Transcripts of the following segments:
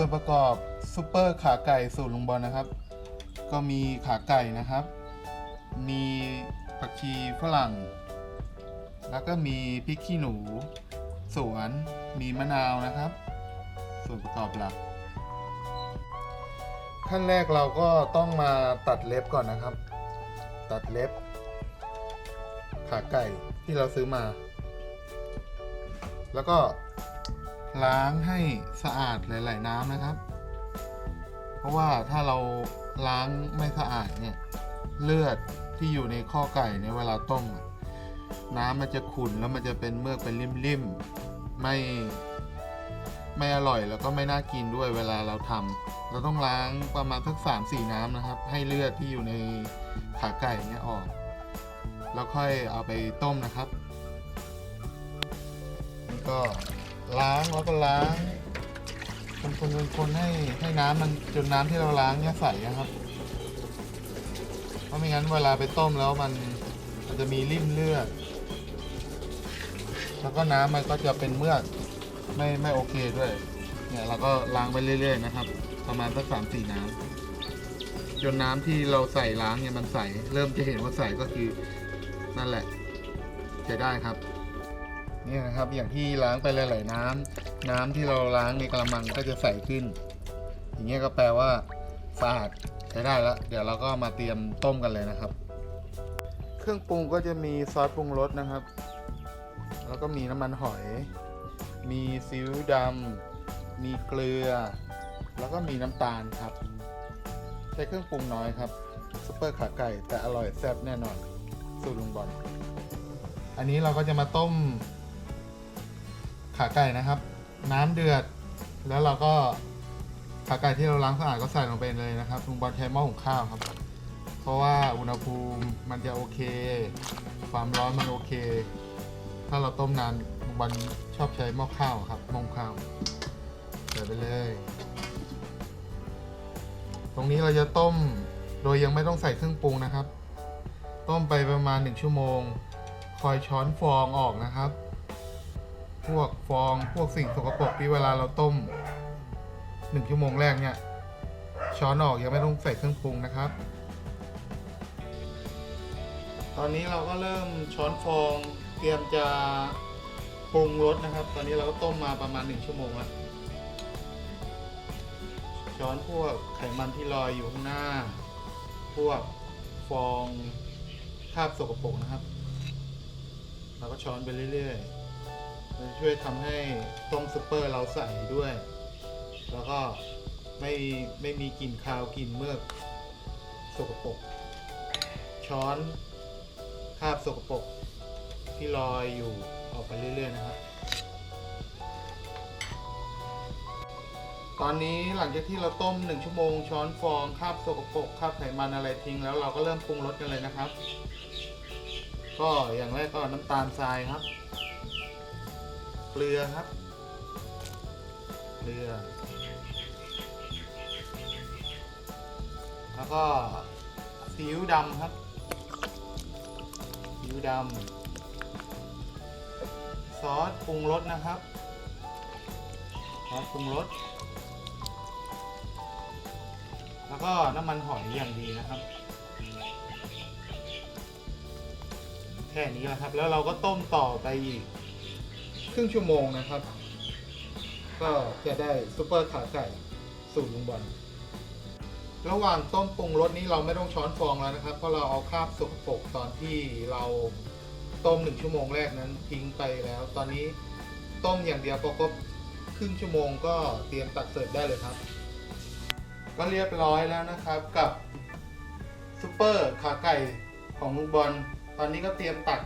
ส่วนประกอบซุปเปอร์ขาไก่สูตรลุงบอลนะครับ ก็มีขาไก่นะครับ มีผักชีฝรั่ง แล้วก็มีพริกขี้หนู สวน มีมะนาวนะครับ ส่วนประกอบหลัก ขั้นแรกเราก็ต้องมาตัดเล็บก่อนนะครับ ตัดเล็บ ขาไก่ที่เราซื้อมา แล้วก็ ล้างให้สะอาดหลาย ๆ น้ำนะครับ เพราะว่าถ้าเราล้างไม่สะอาดเนี่ยเลือดที่อยู่ในข้อไก่เนี่ยเวลาต้มน้ำมันจะขุ่นแล้วมันจะเป็นเมือกเป็นริมๆไม่ไม่อร่อยแล้วก็ไม่น่ากินด้วยเวลาเราทำเราต้องล้างประมาณสักสามสี่น้ำนะครับ ให้เลือดที่อยู่ในขาไก่เนี่ยออก แล้วค่อยเอาไปต้มนะครับนี่ก็ ล้างแล้วก็ล้างคนคนคนคนให้ให้น้ำมันจนน้ำที่เราล้างเนี่ยใสนะครับ เพราะไม่งั้นเวลาไปต้มแล้วมันมันจะมีริ่มเลือด แล้วก็น้ำมันก็จะเป็นเมือกไม่ไม่โอเคด้วย เนี่ยเราก็ล้างไปเรื่อย ๆ นะครับ ประมาณสักสามสี่น้ำจนน้ำที่เราใส่ล้างเนี่ยมันใส เริ่มจะเห็นว่าใสก็คือนั่นแหละใช้ได้ครับ นี่นะครับ อย่างที่ล้างไปหลาย ๆ น้ำน้ำที่เราล้างในกระมังก็จะใสขึ้น อย่างเงี้ยก็แปลว่าสะอาดใช้ได้แล้วเดี๋ยวเราก็มาเตรียมต้มกันเลยนะครับ เครื่องปรุงก็จะมีซอสปรุงรสนะครับ แล้วก็มีน้ำมันหอย มีซีอิ๊วดำมีเกลือ แล้วก็มีน้ำตาลครับ ใช้เครื่องปรุงน้อยครับซุปเปอร์ขาไก่แต่อร่อยแซ่บแน่นอน สูตรลุงบอลอันนี้เราก็จะมาต้ม ขาไก่นะครับ น้ำเดือด แล้วเราก็ขาไก่ที่เราล้างสะอาดก็ใส่ลงไปเลยนะครับลุงบอลใช้หม้อหุงข้าวครับ เพราะว่าอุณหภูมิมันจะโอเค ความร้อนมันโอเค ถ้าเราต้มนานลุงบอลชอบใช้หม้อข้าวครับหม้อข้าวใส่ไปเลย ตรงนี้เราจะต้มโดยยังไม่ต้องใส่เครื่องปรุงนะครับ ต้มไปประมาณ 1 ชั่วโมง คอยช้อนฟองออกนะครับ พวกฟองพวกสิ่งสกปรกที่เวลาเราต้ม1ชั่วโมงแรกเนี่ย ช้อนออกยังไม่ต้องใส่เครื่องปรุงนะครับ ตอนนี้เราก็เริ่มช้อนฟองเตรียมจะปรุงรสนะครับ ตอนนี้เราก็ต้มมาประมาณ1ชั่วโมงแล้วช้อนพวกไขมันที่ลอยอยู่ข้างหน้า พวกฟองคราบสกปรกนะครับ เราก็ช้อนไปเรื่อยๆ มันจะช่วยทำให้ต้มซุปเปอร์เราใส่ด้วย แล้วก็ไม่ไม่มีกลิ่นคาวกลิ่นเมือกสกปรกช้อนคราบสกปรกที่ลอยอยู่ออกไปเรื่อย ๆ นะครับ ตอนนี้หลังจากที่เราต้ม 1 ชั่วโมง ช้อนฟองคราบสกปรกคราบไขมันอะไรทิ้งแล้วเราก็เริ่มปรุงรสกันเลยนะครับ ก็อย่างแรกก็น้ำตาลทรายครับ เกลือครับ เกลือ แล้วก็ซีอิ๊วดำครับซีอิ๊วดำซอสปรุงรสนะครับซอสปรุงรสแล้วก็น้ำมันหอยอย่างดีนะครับแค่นี้แหละครับ แล้วเราก็ต้มต่อไปอีก รึ่งชั่วโมงนะครับ ก็จะได้ซุปเปอร์ขาไก่สูตรลุงบอลระหว่างต้มปรุงรสนี้เราไม่ต้องช้อนฟองแล้วนะครับ เพราะเราเอาคราบสกปรกตอนที่เราต้มหนึ่งชั่วโมงแรกนั้นทิ้งไปแล้ว ตอนนี้ต้มอย่างเดียวพอครบครึ่งชั่วโมงก็เตรียมตักเสิร์ฟได้เลยครับ ก็เรียบร้อยแล้วนะครับกับซุปเปอร์ขาไก่ของลุงบอลตอนนี้ก็เตรียมตัก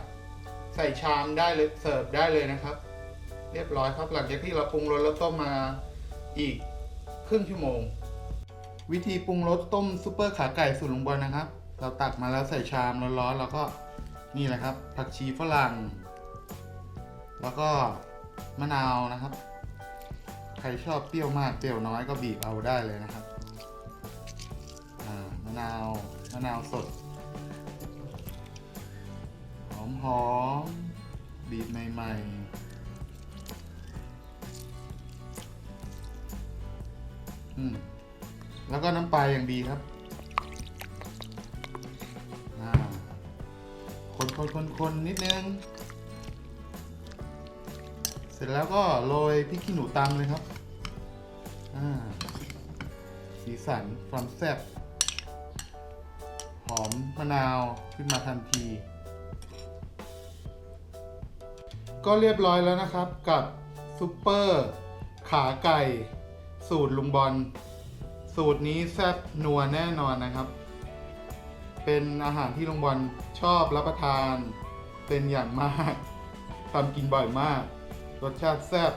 ใส่ชามได้เลยเสิร์ฟได้เลยนะครับ เรียบร้อยครับ หลังจากที่เราปรุงรสแล้วต้มมาอีกครึ่งชั่วโมง วิธีปรุงรสต้มซุปเปอร์ขาไก่สูตรลุงบอลนะครับ เราตักมาแล้วใส่ชามร้อนๆแล้วก็นี่แหละครับ ผักชีฝรั่ง แล้วก็มะนาวนะครับ ใครชอบเปรี้ยวมากเปรี้ยวน้อยก็บีบเอาได้เลยนะครับมะนาวมะนาวสดหอมหอมๆบีบใหม่ๆ อืมแล้วก็น้ำปลาอย่างดีครับอ่าคนคนคนคนนิดนึง เสร็จแล้วก็โรยพริกขี้หนูตำเลยครับ อ่า สีสันความแซ่บ หอมมะนาวขึ้นมาทันที ก็เรียบร้อยแล้วนะครับกับซุปเปอร์ ขาไก่ สูตรลุงบอล สูตรนี้แซ่บนัวแน่นอนนะครับ เป็นอาหารที่ลุงบอลชอบรับประทาน เป็นอย่างมากทำกินบ่อยมาก รสชาติแซ่บ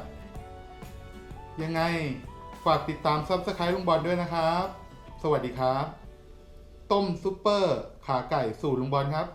ยังไงฝากติดตามซับสไครต์ลุงบอลด้วยนะครับ สวัสดีครับ ต้มซุปเปอร์ขาไก่สูตรลุงบอลครับ